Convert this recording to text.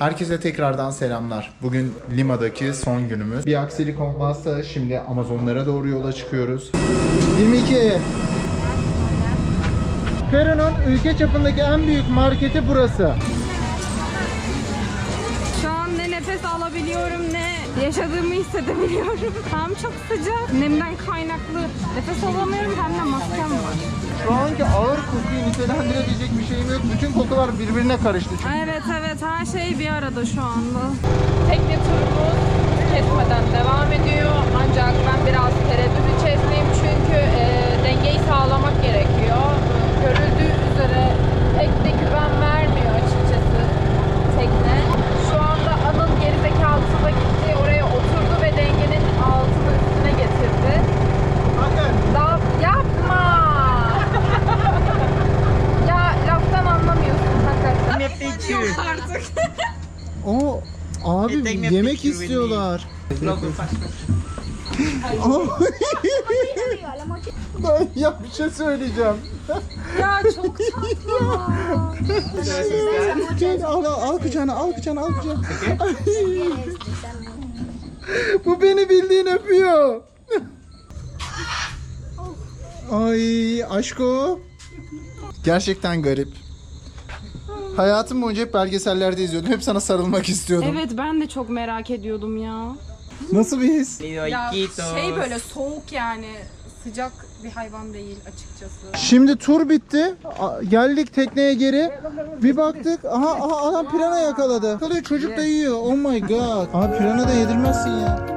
Herkese tekrardan selamlar. Bugün Lima'daki son günümüz. Bir aksilik olmazsa şimdi Amazonlara doğru yola çıkıyoruz. 22. Peru'nun ülke çapındaki en büyük marketi burası. Şu an ne nefes alabiliyorum ne yaşadığımı hissedebiliyorum. Hem çok sıcak, nemden kaynaklı nefes alamıyorum hem de maskem var. Şu anki ağır kokuyu nitelendirebilecek bir şeyim yok. Bütün kokular birbirine karıştı. Çünkü Evet evet her şey bir arada şu anda. Tekne turumuz kesmeden devam ediyor. Artık. o abi yemek istiyorlar. Ben ya bir şey söyleyeceğim. Ya çok tatlı. Gel al, al, al kucağına al kucağına al kucağına. Bu beni bildiğin öpüyor. Ay aşko. Gerçekten garip. Hayatım boyunca hep belgesellerde izliyordum. Hep sana sarılmak istiyordum. Evet ben de çok merak ediyordum ya. Nasıl bir his? Ya şey böyle soğuk yani sıcak bir hayvan değil açıkçası. Şimdi tur bitti. A- Geldik tekneye geri. Bir baktık. Aha, aha adam pirana yakaladı. Yakalıyor çocuk da yiyor. Oh my god. Abi pirana da yedirmezsin ya.